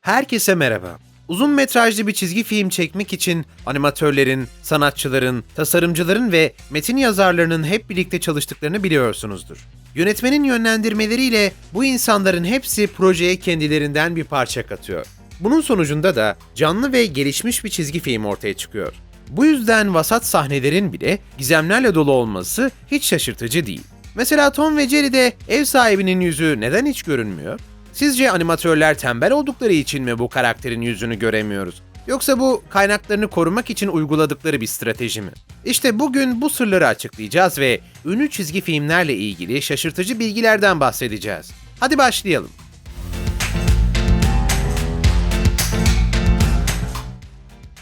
Herkese merhaba. Uzun metrajlı bir çizgi film çekmek için animatörlerin, sanatçıların, tasarımcıların ve metin yazarlarının hep birlikte çalıştıklarını biliyorsunuzdur. Yönetmenin yönlendirmeleriyle bu insanların hepsi projeye kendilerinden bir parça katıyor. Bunun sonucunda da canlı ve gelişmiş bir çizgi film ortaya çıkıyor. Bu yüzden vasat sahnelerin bile gizemlerle dolu olması hiç şaşırtıcı değil. Mesela Tom ve Jerry'de ev sahibinin yüzü neden hiç görünmüyor? Sizce animatörler tembel oldukları için mi bu karakterin yüzünü göremiyoruz? Yoksa bu kaynaklarını korumak için uyguladıkları bir strateji mi? İşte bugün bu sırları açıklayacağız ve ünlü çizgi filmlerle ilgili şaşırtıcı bilgilerden bahsedeceğiz. Hadi başlayalım.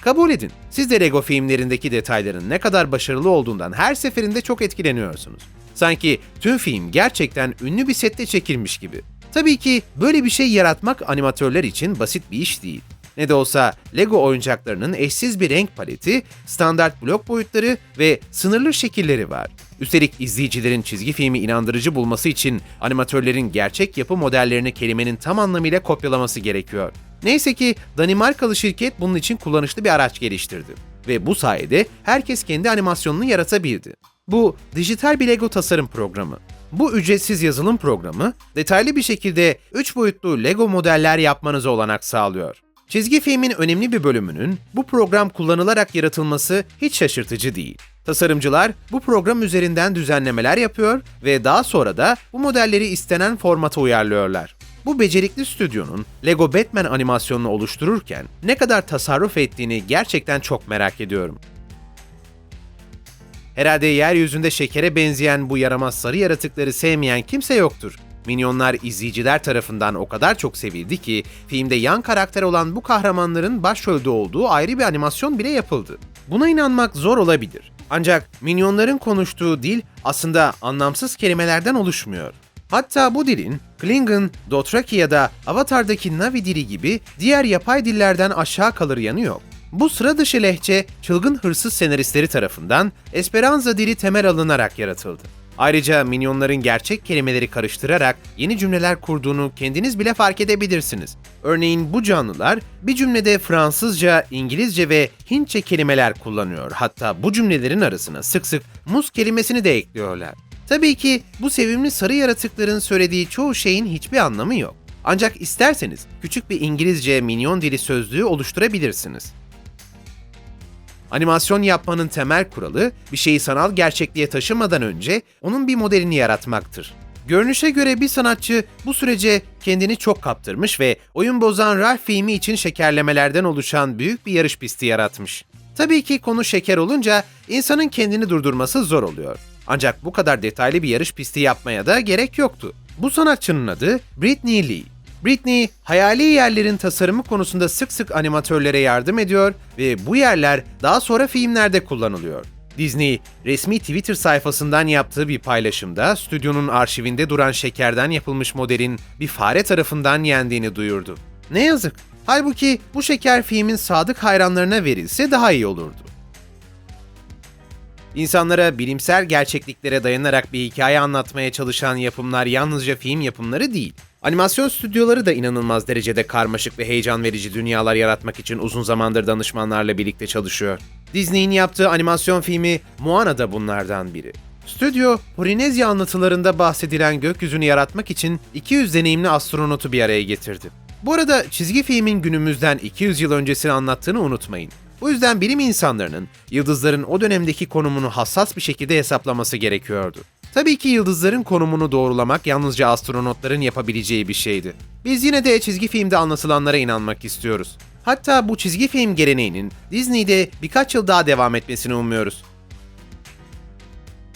Kabul edin, siz de Lego filmlerindeki detayların ne kadar başarılı olduğundan her seferinde çok etkileniyorsunuz. Sanki tüm film gerçekten ünlü bir sette çekilmiş gibi. Tabii ki böyle bir şey yaratmak animatörler için basit bir iş değil. Ne de olsa Lego oyuncaklarının eşsiz bir renk paleti, standart blok boyutları ve sınırlı şekilleri var. Üstelik izleyicilerin çizgi filmi inandırıcı bulması için animatörlerin gerçek yapı modellerini kelimenin tam anlamıyla kopyalaması gerekiyor. Neyse ki Danimarkalı şirket bunun için kullanışlı bir araç geliştirdi. Ve bu sayede herkes kendi animasyonunu yaratabildi. Bu dijital bir Lego tasarım programı. Bu ücretsiz yazılım programı detaylı bir şekilde 3 boyutlu Lego modeller yapmanıza olanak sağlıyor. Çizgi filmin önemli bir bölümünün bu program kullanılarak yaratılması hiç şaşırtıcı değil. Tasarımcılar bu program üzerinden düzenlemeler yapıyor ve daha sonra da bu modelleri istenen formata uyarlıyorlar. Bu becerikli stüdyonun Lego Batman animasyonunu oluştururken ne kadar tasarruf ettiğini gerçekten çok merak ediyorum. Herhalde yeryüzünde şekere benzeyen bu yaramaz sarı yaratıkları sevmeyen kimse yoktur. Minyonlar izleyiciler tarafından o kadar çok sevildi ki filmde yan karakter olan bu kahramanların başrolde olduğu ayrı bir animasyon bile yapıldı. Buna inanmak zor olabilir. Ancak minyonların konuştuğu dil aslında anlamsız kelimelerden oluşmuyor. Hatta bu dilin Klingon, Dothraki ya da Avatar'daki Navi dili gibi diğer yapay dillerden aşağı kalır yanı yok. Bu sıra dışı lehçe çılgın hırsız senaristleri tarafından Esperanza dili temel alınarak yaratıldı. Ayrıca minyonların gerçek kelimeleri karıştırarak yeni cümleler kurduğunu kendiniz bile fark edebilirsiniz. Örneğin bu canlılar bir cümlede Fransızca, İngilizce ve Hintçe kelimeler kullanıyor. Hatta bu cümlelerin arasına sık sık muz kelimesini de ekliyorlar. Tabii ki bu sevimli sarı yaratıkların söylediği çoğu şeyin hiçbir anlamı yok. Ancak isterseniz küçük bir İngilizce minyon dili sözlüğü oluşturabilirsiniz. Animasyon yapmanın temel kuralı bir şeyi sanal gerçekliğe taşımadan önce onun bir modelini yaratmaktır. Görünüşe göre bir sanatçı bu sürece kendini çok kaptırmış ve oyun bozan Ralph filmi için şekerlemelerden oluşan büyük bir yarış pisti yaratmış. Tabii ki konu şeker olunca insanın kendini durdurması zor oluyor. Ancak bu kadar detaylı bir yarış pisti yapmaya da gerek yoktu. Bu sanatçının adı Britney Lee. Britney, hayali yerlerin tasarımı konusunda sık sık animatörlere yardım ediyor ve bu yerler daha sonra filmlerde kullanılıyor. Disney, resmi Twitter sayfasından yaptığı bir paylaşımda stüdyonun arşivinde duran şekerden yapılmış modelin bir fare tarafından yendiğini duyurdu. Ne yazık. Halbuki bu şeker filmin sadık hayranlarına verilse daha iyi olurdu. İnsanlara bilimsel gerçekliklere dayanarak bir hikaye anlatmaya çalışan yapımlar yalnızca film yapımları değil. Animasyon stüdyoları da inanılmaz derecede karmaşık ve heyecan verici dünyalar yaratmak için uzun zamandır danışmanlarla birlikte çalışıyor. Disney'in yaptığı animasyon filmi Moana da bunlardan biri. Stüdyo, Polinezya anlatılarında bahsedilen gökyüzünü yaratmak için 200 deneyimli astronotu bir araya getirdi. Bu arada çizgi filmin günümüzden 200 yıl öncesini anlattığını unutmayın. Bu yüzden bilim insanlarının yıldızların o dönemdeki konumunu hassas bir şekilde hesaplaması gerekiyordu. Tabii ki yıldızların konumunu doğrulamak yalnızca astronotların yapabileceği bir şeydi. Biz yine de çizgi filmde anlatılanlara inanmak istiyoruz. Hatta bu çizgi film geleneğinin Disney'de birkaç yıl daha devam etmesini umuyoruz.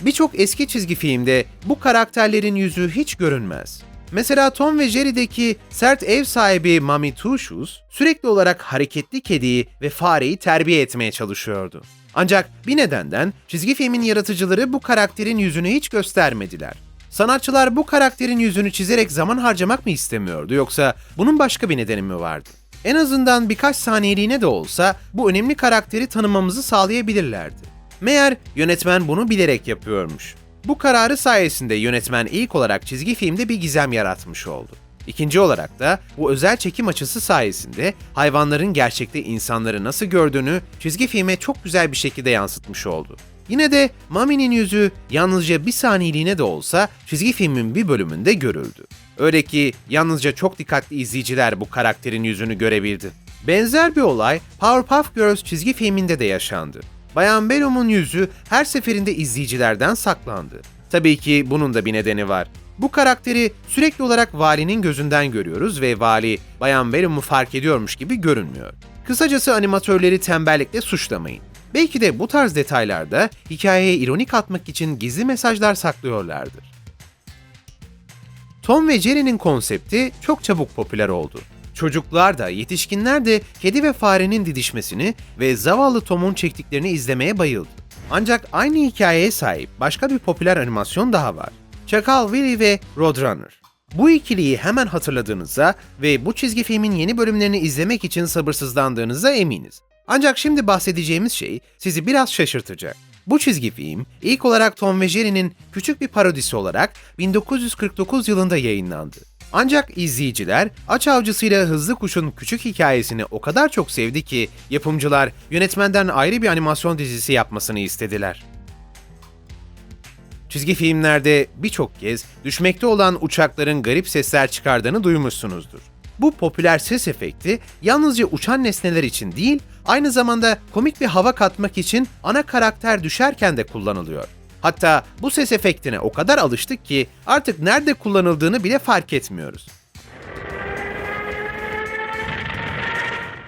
Birçok eski çizgi filmde bu karakterlerin yüzü hiç görünmez. Mesela Tom ve Jerry'deki sert ev sahibi Mami Two Shoes sürekli olarak hareketli kediyi ve fareyi terbiye etmeye çalışıyordu. Ancak bir nedenden çizgi filmin yaratıcıları bu karakterin yüzünü hiç göstermediler. Sanatçılar bu karakterin yüzünü çizerek zaman harcamak mı istemiyordu yoksa bunun başka bir nedeni mi vardı? En azından birkaç saniyeliğine de olsa bu önemli karakteri tanımamızı sağlayabilirlerdi. Meğer yönetmen bunu bilerek yapıyormuş. Bu kararı sayesinde yönetmen ilk olarak çizgi filmde bir gizem yaratmış oldu. İkinci olarak da bu özel çekim açısı sayesinde hayvanların gerçekte insanları nasıl gördüğünü çizgi filme çok güzel bir şekilde yansıtmış oldu. Yine de Mami'nin yüzü yalnızca bir saniyeliğine de olsa çizgi filmin bir bölümünde görüldü. Öyle ki yalnızca çok dikkatli izleyiciler bu karakterin yüzünü görebildi. Benzer bir olay Powerpuff Girls çizgi filminde de yaşandı. Bayan Bellum'un yüzü her seferinde izleyicilerden saklandı. Tabii ki bunun da bir nedeni var. Bu karakteri sürekli olarak valinin gözünden görüyoruz ve vali Bayan Bellum'u fark ediyormuş gibi görünmüyor. Kısacası animatörleri tembellikle suçlamayın. Belki de bu tarz detaylarda hikayeye ironik atmak için gizli mesajlar saklıyorlardır. Tom ve Jerry'nin konsepti çok çabuk popüler oldu. Çocuklar da yetişkinler de kedi ve farenin didişmesini ve zavallı Tom'un çektiklerini izlemeye bayıldı. Ancak aynı hikayeye sahip başka bir popüler animasyon daha var. Çakal Willy ve Roadrunner. Bu ikiliyi hemen hatırladığınızda ve bu çizgi filmin yeni bölümlerini izlemek için sabırsızlandığınıza eminiz. Ancak şimdi bahsedeceğimiz şey sizi biraz şaşırtacak. Bu çizgi film ilk olarak Tom ve Jerry'nin küçük bir parodisi olarak 1949 yılında yayınlandı. Ancak izleyiciler Aç Avcısıyla Hızlı Kuş'un küçük hikayesini o kadar çok sevdi ki yapımcılar yönetmenden ayrı bir animasyon dizisi yapmasını istediler. Çizgi filmlerde birçok kez düşmekte olan uçakların garip sesler çıkardığını duymuşsunuzdur. Bu popüler ses efekti yalnızca uçan nesneler için değil, aynı zamanda komik bir hava katmak için ana karakter düşerken de kullanılıyor. Hatta bu ses efektine o kadar alıştık ki artık nerede kullanıldığını bile fark etmiyoruz.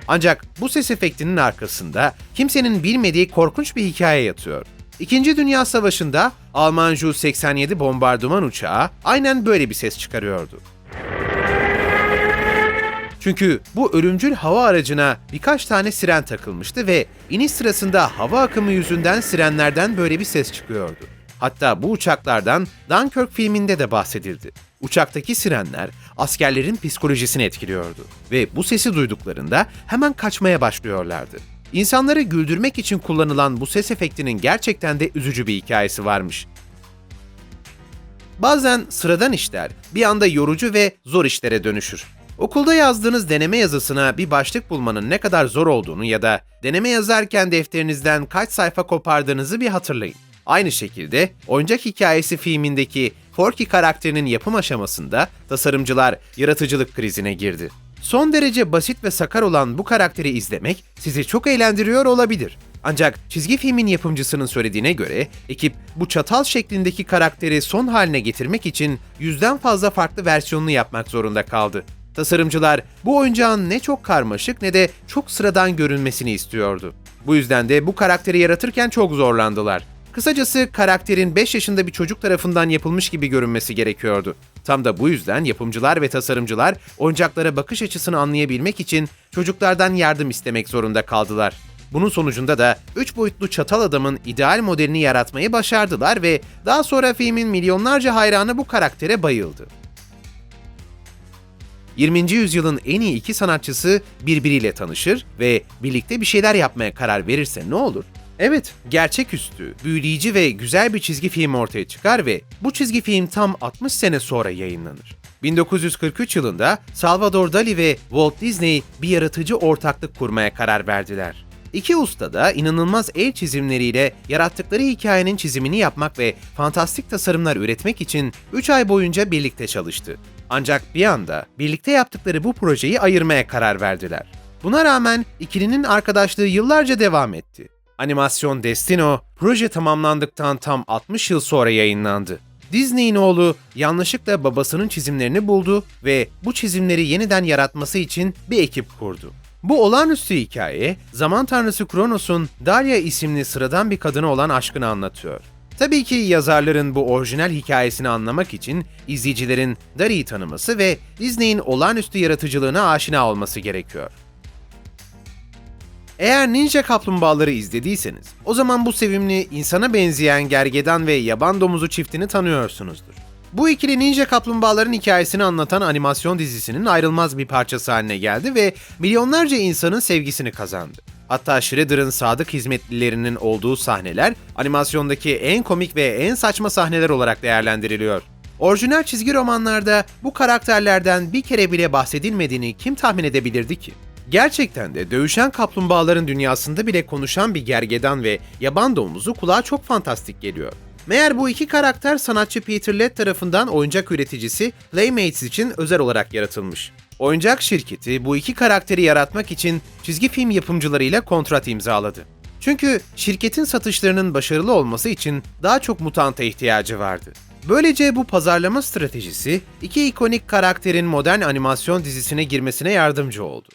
Ancak bu ses efektinin arkasında kimsenin bilmediği korkunç bir hikaye yatıyor. İkinci Dünya Savaşı'nda Alman Ju-87 bombardıman uçağı aynen böyle bir ses çıkarıyordu. Çünkü bu ölümcül hava aracına birkaç tane siren takılmıştı ve iniş sırasında hava akımı yüzünden sirenlerden böyle bir ses çıkıyordu. Hatta bu uçaklardan Dunkirk filminde de bahsedildi. Uçaktaki sirenler askerlerin psikolojisini etkiliyordu ve bu sesi duyduklarında hemen kaçmaya başlıyorlardı. İnsanları güldürmek için kullanılan bu ses efektinin gerçekten de üzücü bir hikayesi varmış. Bazen sıradan işler bir anda yorucu ve zor işlere dönüşür. Okulda yazdığınız deneme yazısına bir başlık bulmanın ne kadar zor olduğunu ya da deneme yazarken defterinizden kaç sayfa kopardığınızı bir hatırlayın. Aynı şekilde Oyuncak Hikayesi filmindeki Forky karakterinin yapım aşamasında tasarımcılar yaratıcılık krizine girdi. Son derece basit ve sakar olan bu karakteri izlemek sizi çok eğlendiriyor olabilir. Ancak çizgi filmin yapımcısının söylediğine göre ekip bu çatal şeklindeki karakteri son haline getirmek için yüzden fazla farklı versiyonunu yapmak zorunda kaldı. Tasarımcılar bu oyuncağın ne çok karmaşık ne de çok sıradan görünmesini istiyordu. Bu yüzden de bu karakteri yaratırken çok zorlandılar. Kısacası karakterin 5 yaşında bir çocuk tarafından yapılmış gibi görünmesi gerekiyordu. Tam da bu yüzden yapımcılar ve tasarımcılar oyuncaklara bakış açısını anlayabilmek için çocuklardan yardım istemek zorunda kaldılar. Bunun sonucunda da 3 boyutlu çatal adamın ideal modelini yaratmayı başardılar ve daha sonra filmin milyonlarca hayranı bu karaktere bayıldı. 20. yüzyılın en iyi iki sanatçısı birbiriyle tanışır ve birlikte bir şeyler yapmaya karar verirse ne olur? Evet, gerçeküstü, büyüleyici ve güzel bir çizgi film ortaya çıkar ve bu çizgi film tam 60 sene sonra yayınlanır. 1943 yılında Salvador Dali ve Walt Disney bir yaratıcı ortaklık kurmaya karar verdiler. İki usta da inanılmaz el çizimleriyle yarattıkları hikayenin çizimini yapmak ve fantastik tasarımlar üretmek için 3 ay boyunca birlikte çalıştı. Ancak bir anda birlikte yaptıkları bu projeyi ayırmaya karar verdiler. Buna rağmen ikilinin arkadaşlığı yıllarca devam etti. Animasyon Destino, proje tamamlandıktan tam 60 yıl sonra yayınlandı. Disney'in oğlu yanlışlıkla babasının çizimlerini buldu ve bu çizimleri yeniden yaratması için bir ekip kurdu. Bu olağanüstü hikaye, zaman tanrısı Kronos'un Dalia isimli sıradan bir kadına olan aşkını anlatıyor. Tabii ki yazarların bu orijinal hikayesini anlamak için izleyicilerin Dari'yi tanıması ve Disney'in olağanüstü yaratıcılığına aşina olması gerekiyor. Eğer Ninja Kaplumbağaları izlediyseniz, o zaman bu sevimli, insana benzeyen gergedan ve yaban domuzu çiftini tanıyorsunuzdur. Bu ikili ninja kaplumbağaların hikayesini anlatan animasyon dizisinin ayrılmaz bir parçası haline geldi ve milyonlarca insanın sevgisini kazandı. Hatta Shredder'ın sadık hizmetlilerinin olduğu sahneler animasyondaki en komik ve en saçma sahneler olarak değerlendiriliyor. Orijinal çizgi romanlarda bu karakterlerden bir kere bile bahsedilmediğini kim tahmin edebilirdi ki? Gerçekten de dövüşen kaplumbağaların dünyasında bile konuşan bir gergedan ve yaban domuzu kulağa çok fantastik geliyor. Meğer bu iki karakter sanatçı Peter Led tarafından oyuncak üreticisi Playmates için özel olarak yaratılmış. Oyuncak şirketi bu iki karakteri yaratmak için çizgi film yapımcılarıyla kontrat imzaladı. Çünkü şirketin satışlarının başarılı olması için daha çok mutanta ihtiyacı vardı. Böylece bu pazarlama stratejisi iki ikonik karakterin modern animasyon dizisine girmesine yardımcı oldu.